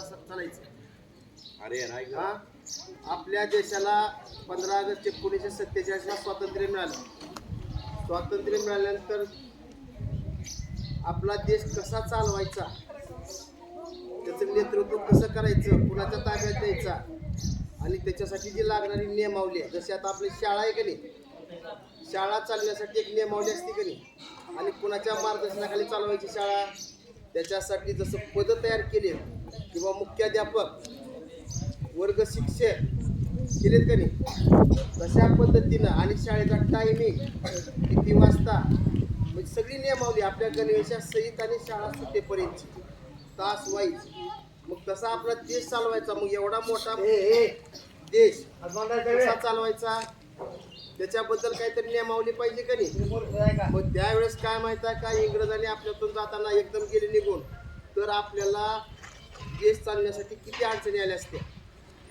तुम्हाला चालायचं अरे नाही हा? आपल्या देशाला पंधरा ऑगस्ट एकोणीसशे सत्तेचाळीसला स्वातंत्र्य मिळालं. स्वातंत्र्य मिळाल्यानंतर आपला देश कसा चालवायचा? त्याचं नेतृत्व कसं करायचं? कुणाच्या ताब्यात द्यायचा? आणि त्याच्यासाठी जी लागणारी नियमावली आहे जशी आता आपली शाळा आहे का नाही? शाळा चालण्यासाठी एक नियमावली असते का नाही? आणि कुणाच्या मार्गदर्शनाखाली चालवायची शाळा? त्याच्यासाठी जसं पद तयार केले किंवा मुख्याध्यापक वर्ग शिक्षक केलेत का नाही? तशा पद्धतीनं आणि शाळेचा टायमिंग किती वाजता? म्हणजे सगळी नियमावली आपल्या गणवेशा सहित आणि शाळा सुटेपर्यंतची. तास वाईज. मग तसा आपला देश चालवायचा. मग एवढा मोठा देश कसा चालवायचा? त्याच्याबद्दल काहीतरी नियमावली पाहिजे का नाही? मग त्यावेळेस काय माहीत आहे का? इंग्रजांनी आपल्यातून जाताना एकदम गेले निघून. तर आपल्याला देश चालण्यासाठी किती अडचणी आल्या असत्या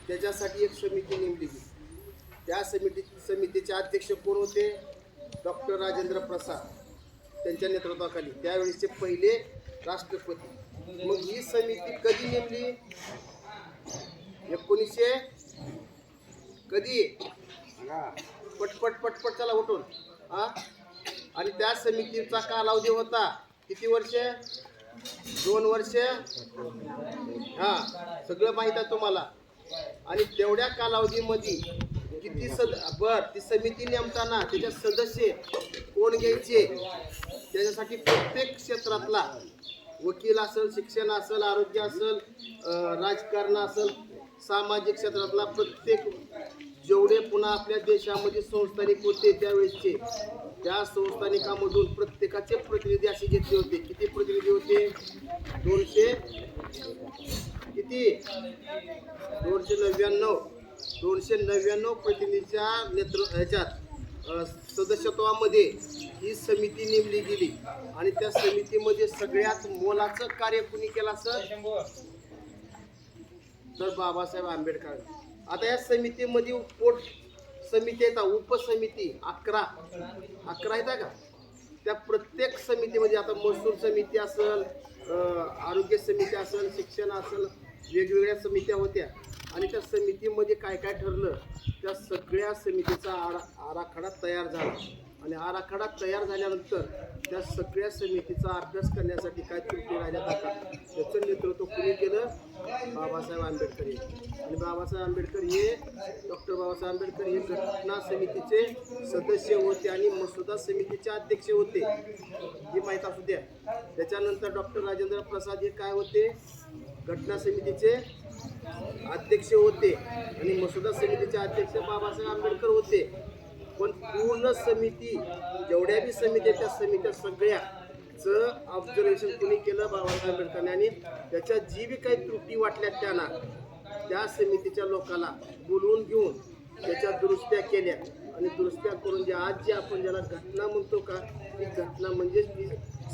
त्याच्यासाठी एक समिती नेमली गेली. त्या समिती समितीचे अध्यक्ष कोण होते? डॉक्टर राजेंद्र प्रसाद त्यांच्या नेतृत्वाखाली. त्यावेळेसचे पहिले राष्ट्रपती. मग ही समिती कधी नेमली? एकोणीसशे कधी? पटपट पटपट चला उठून. हा? आणि त्या समितीचा कालावधी होता किती वर्ष? दोन वर्ष. हा सगळं माहीत आहे तुम्हाला. आणि तेवढ्या कालावधीमध्ये किती सद बर ती समिती नेमताना त्याच्या सदस्य कोण घ्यायचे? त्याच्यासाठी प्रत्येक क्षेत्रातला वकील असेल शिक्षण असेल आरोग्य असेल राजकारण असेल सामाजिक क्षेत्रातला प्रत्येक जेवढे पुन्हा आपल्या देशामध्ये संस्थानिक होते त्यावेळेसचे त्या संस्थानिकामधून प्रत्येकाचे प्रतिनिधी असे घेतले होते. किती प्रतिनिधी होते दोनशे किती? दोनशे नव्याण्णव. दोनशे नव्याण्णव प्रतिनिधीच्या नेतृत्व ह्याच्यात सदस्यत्वामध्ये ही समिती नेमली गेली. आणि त्या समितीमध्ये सगळ्यात मोलाचं कार्य कुणी केलं सर तर बाबासाहेब आंबेडकर. आता या समितीमध्ये पोट समिती येतात उपसमिती अकरा. अकरा आहेत का? त्या प्रत्येक समितीमध्ये आता महसूल समिती असेल आरोग्य समिती असेल शिक्षण असेल वेगवेगळ्या समित्या होत्या. आणि त्या समितीमध्ये काय काय ठरलं त्या सगळ्या समितीचा आरा आराखडा तयार झाला. आणि आराखडा तयार झाल्यानंतर त्या सगळ्या समितीचा अभ्यास करण्यासाठी काय त्रुटी राहिल्या जातात त्याचं नेतृत्व कुणी केलं? बाबासाहेब आंबेडकर हे. आणि बाबासाहेब आंबेडकर हे डॉक्टर बाबासाहेब आंबेडकर हे घटना समितीचे सदस्य होते आणि मसुदा समितीचे अध्यक्ष होते. हे माहीत असू द्या. त्याच्यानंतर डॉक्टर राजेंद्र प्रसाद हे काय होते? घटना समितीचे अध्यक्ष होते आणि मसुदा समितीचे अध्यक्ष बाबासाहेब आंबेडकर होते. पण पूर्ण समिती जेवढ्या बी समित्या त्या समित्या सगळ्याचं ऑब्झर्वेशन कुणी केलं बाबासाहेब आंबेडकरने? आणि त्याच्या जी बी काही त्रुटी वाटल्या त्यांना त्या समितीच्या लोकांना बोलवून घेऊन त्याच्या दुरुस्त्या केल्या. आणि दुरुस्त्या करून जे आज जे आपण ज्याला घटना म्हणतो का ती घटना म्हणजेच ती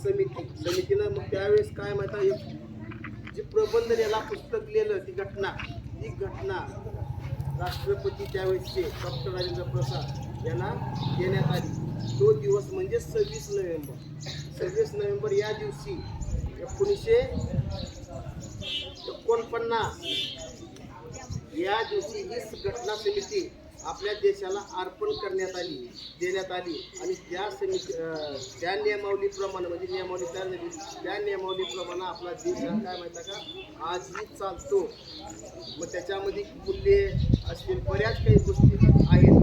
समिती. समितीनं मग त्यावेळेस काय माहिती आहे, जी प्रबंध लिहिला पुस्तक लिहिलं ती घटना ती घटना राष्ट्रपती त्यावेळेसचे डॉक्टर राजेंद्र प्रसाद यांना देण्यात आली. तो दिवस म्हणजे सव्वीस नोव्हेंबर. सव्वीस नोव्हेंबर या दिवशी एकोणीसशे एकोणपन्नास. या दिवशी ही घटना समिती आपल्या देशाला अर्पण करण्यात आली देण्यात आली. आणि त्या समिती त्या नियमावलीप्रमाणे म्हणजे नियमावली तयार झाली त्या नियमावलीप्रमाणे आपला देश काय माहिती आहे का? आजही चालतो. मग त्याच्यामध्ये मूल्ये असतील बऱ्याच काही गोष्टी आहेत.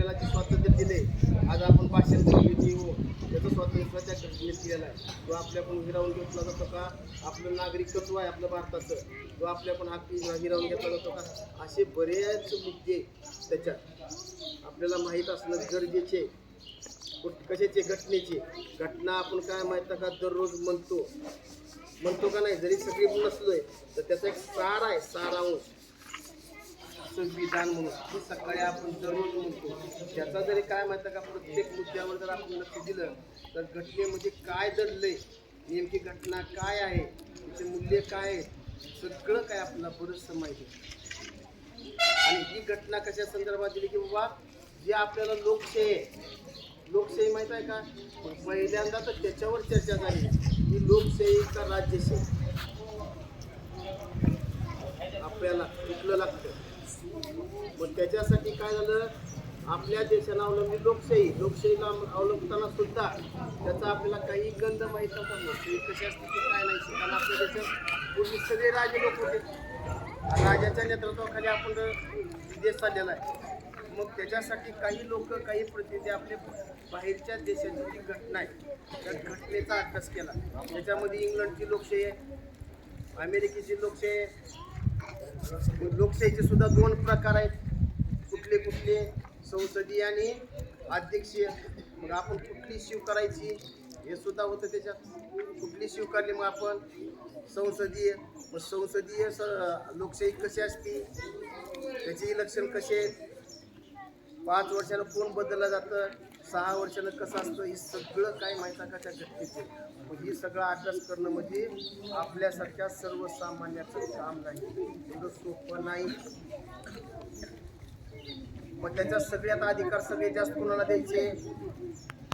आपल्याला जे स्वातंत्र्य दिले. आज आपण भाषण करण्याची हो. त्याचं स्वातंत्र्याच्या घटनेत दिलेलं आहे. तो आपल्याकडून हिरावून घेतला जातो का आपलं नागरिकत्व आहे आपलं भारताचं. तो आपल्याकडून हक्क हिरावून घेतला जातो का असे बरेच मुद्दे त्याच्यात. आपल्याला माहीत असणं गरजेचे कुठ- कशाचे घटनेचे? घटना आपण काय माहीत का दररोज म्हणतो. म्हणतो का नाही? जरी सगळी नसलोय तर त्याचा एक सार आहे सारांश संविधान म्हणून हे सकाळी आपण दररोज म्हणतो. त्याचा जरी काय माहिती आहे का प्रत्येक मुद्द्यावर जर आपण लक्ष दिलं तर घटनेमध्ये काय दडलंय नेमकी घटना काय आहे त्याचे मूल्य काय आहेत सगळं काय आपल्याला बरंचसं माहिती आहे. आणि ही घटना कशा संदर्भात दिली की बाबा जी आपल्याला लोकशाही आहे लोकशाही माहीत आहे का? पहिल्यांदा तर त्याच्यावर चर्चा झाली ही लोकशाही का राज्यशाही. आपल्याला कुठलं लागतं? मग त्याच्यासाठी काय झालं? आपल्या देशाला अवलंबली लोकशाही लोकशाहीला अवलंबताना सुद्धा त्याचा आपल्याला काही गंध माहीत नव्हता. लोकशाही कशी असते काय नाही कारण आपल्या देशात पूर्वी सगळे राजे लोक होते. राजाच्या नेतृत्वाखाली आपण देश चाललेला आहे. मग त्याच्यासाठी काही लोक काही प्रतिनिधी आपले बाहेरच्या देशाची जी घटना आहे त्या घटनेचा अभ्यास केला. त्याच्यामध्ये इंग्लंडची लोकशाही आहे अमेरिकेची लोकशाही आहे लोकशाहीचे सुद्धा दोन प्रकार आहेत. कुठले कुठले संसदीय आणि अध्यक्षीय मग आपण कुठली स्वीकारायची? हे सुद्धा होतं त्याच्यात. कुठली स्वीकारली मग आपण? संसदीय. मग संसदीय स लोकशाही कशी असते? त्याचे इलेक्शन कसे आहेत? पाच वर्षाला कोण बदललं जातं? सहा वर्षानं कसं असतं हे सगळं काय माहिती आहे का त्या घटनेचं मग हे सगळं अभ्यास करणं म्हणजे आपल्यासारख्या सर्वसामान्याचं काम नाही. एवढं सोपं नाही. मग त्याच्यात सगळ्यात अधिकार सगळे जास्त कोणाला द्यायचे?